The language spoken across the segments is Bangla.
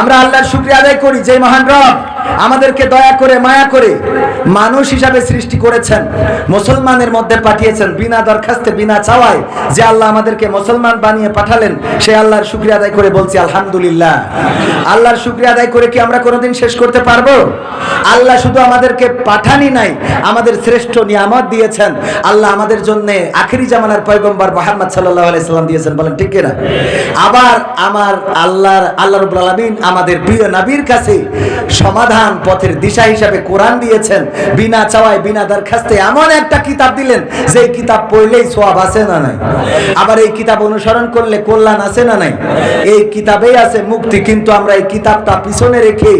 আমরা আল্লাহর শুক্রিয়া আদায় করি যে মহান রব। আমাদেরকে দয়া করে, মায়া করে মানুষ হিসাবে সৃষ্টি করেছেন, মুসলমানের মধ্যে পাঠিয়েছেন বিনা দরখাস্তে, বিনা চাওয়ায় যে আল্লাহ আমাদেরকে মুসলমান বানিয়ে পাঠালেন, সে আল্লাহর শুক্রিয়া আদায় করে বলছি, আলহামদুলিল্লাহ। আল্লাহর শুক্রিয়া আদায় করে কি আমরা কোনোদিন শেষ করতে পারব? আল্লাহ শুধু আমাদেরকে পাঠানি নাই, আমাদের শ্রেষ্ঠ নিয়ামত দিয়েছেন। আল্লাহ আমাদের জন্য আখেরি জামানার পয়গম্বর মোহাম্মদ সাল্লাহ আলাইসাল্লাম দিয়েছেন, বলেন, ঠিক কিনা? আবার আমার আল্লাহর, আল্লাহ রবুল আলমিন আমাদের প্রিয় নাবির কাছে সমাধান পথের দিশা হিসাবে কোরআন দিয়েছেন। বিনা চাওয়ায়, বিনা দরখাস্তে এমন একটা কিতাব দিলেন যে কিতাব পড়লেই সোয়াব আছে না নাই? আবার এই কিতাব অনুসরণ করলে কল্যাণ আছে না নাই? এই কিতাবেই আছে মুক্তি, কিন্তু আমরা এই কিতাবটা পিছনে রেখে,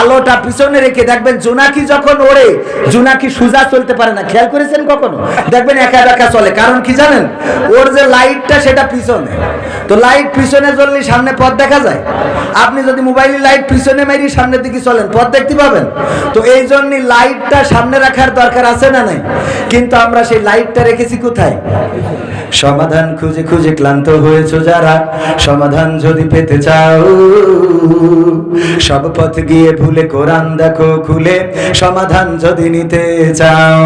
আলোটা পিছনে রেখে দেখবেন জোনাকি যখন ওড়ে, জোনাকি সুজা চলতে পারে না। খেয়াল করেছেন কখনো? দেখবেন একা একা চলে। কারণ কি জানেন? ওর যে লাইটটা সেটা পিছনে। তো লাইট পিছনে জ্বললে সামনে পথ দেখা যায়? আপনি যদি মোবাইলে লাইট পিছনে মেরি সামনের দিকে চলেন, পথ দেখতে পাবেন। তো এই জন্য লাইটটা সামনে রাখার দরকার আছে না নাই? কিন্তু আমরা সেই লাইটটা রেখেছি কোথায়? সমাধান খুঁজে খুঁজে ক্লান্ত হয়েছো যারা, সমাধান যদি পেতে চাও, সব পথ গিয়ে ভুলে কোরআন দেখো খুলে, সমাধান যদি নিতে চাও।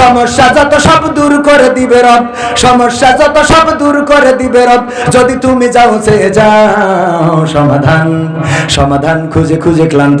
সমস্যা যত সব দূর করে দিবে রব, সমস্যা যত সব দূর করে দিবে রব, যদি তুমি যাও সে যাও, সমাধান সমাধান খুঁজে খুঁজে ক্লান্ত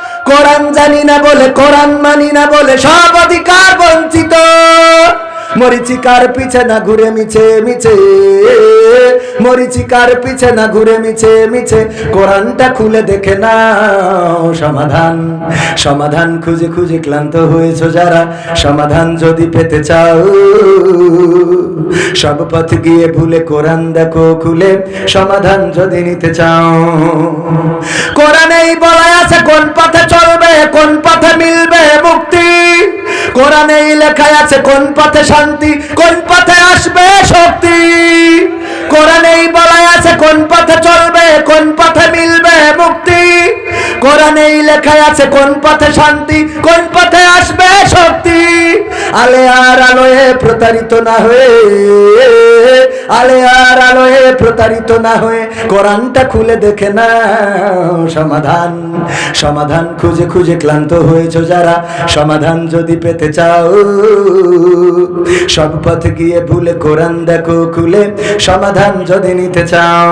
কোরআন জানি না বলে কোরআন মানি না বলে সব অধিকার বঞ্চিত। মরিচিকার পিছে না ঘুরে মিছে মিছে? মরিচিকার পিছে না ঘুরে মিছে মিছে? কোরআনটা খুলে দেখে না সমাধান। সমাধান খুঁজে খুঁজে ক্লান্ত হয়েছো যারা। সমাধান যদি পেতে চাও, সব পথ গিয়ে ভুলে কোরআন দেখো খুলে। সমাধান যদি নিতে চাও, কোরআনেই বলা আছে কোন পথে চলবে, কোন পথে মিলবে মুক্তি। কোরআনেই লেখায় আছে, কোন পথে শান্তি, কোন পথে আসবে শক্তি? কোরআনেই বলা আছে, কোন পথে চলবে কোরআনেই লেখায় আছে কোন পথে শান্তি, কোন পথে আসবে শক্তি। আলে আর আলোয়ে প্রতারিত না হয়ে আলে আর আলোয়ে প্রতারিত না হয়ে, কোরআনটা খুলে দেখে না সমাধান। সমাধান খুঁজে খুঁজে ক্লান্ত হয়েছো যারা, সমাধান যদি পেতে চাও। সব পথ গিয়ে ভুলে কোরআন দেখো খুলে, সমাধান যদি নিতে চাও।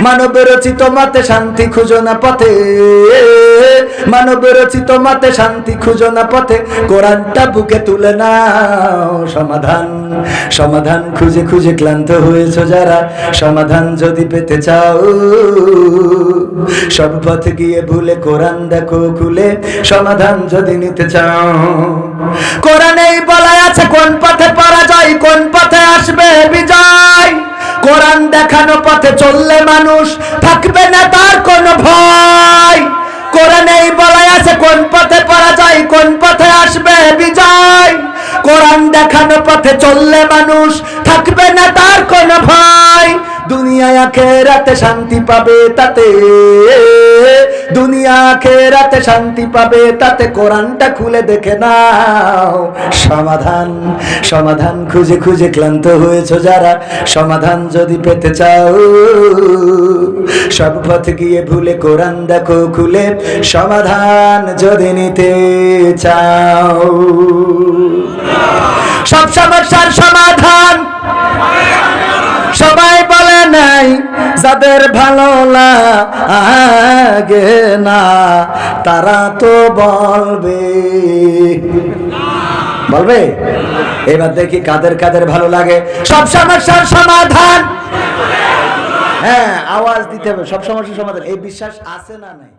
মানব রচিত মতে শান্তি খুঁজো না পথে। মানব রচিত মতে শান্তি খুঁজো না পথে। কোরআনটা বুকে তুলে নাও সমাধান। সমাধান খুঁজে খুঁজে ক্লান্ত হয়েছো যারা। সমাধান যদি পেতে চাও। সব পথে গিয়ে ভুলে কোরআন দেখো খুলে। সমাধান যদি নিতে চাও। কোরআনেই বলা আছে কোন পথে পরাজয়, কোন পথে দেখানো পথে চললে মানুষ থাকবে না তার কোনো ভয়। কোরআনেই বলা আছে, কোন পথে পরাজয়, কোন পথে আসবে বিজয়। কোরআন দেখানো পথে চললে মানুষ থাকবে না তার দুনিয়ায় আখেরাতে শান্তি পাবে তাতে। দুনিয়া আখেরাতে শান্তি পাবে তাতে, কোরআনটা খুলে দেখে নাও। সমাধান সমাধান খুঁজে খুঁজে ক্লান্ত হয়েছো যারা, সমাধান যদি পেতে চাও। সব পথ গিয়ে ভুলে কোরআন দেখো খুলে, সমাধান যদি নিতে চাও। সব সমস্যার সমাধান। সবাই নাই, যাদের ভালো লাগে না, তারা তো বলবে। বলবে? এবার দেখি কাদের কাদের ভালো লাগে। সব সমস্যার সমাধান। হ্যাঁ আওয়াজ দিতে হবে। সব সমস্যার সমাধান। এই বিশ্বাস আছে না নাই?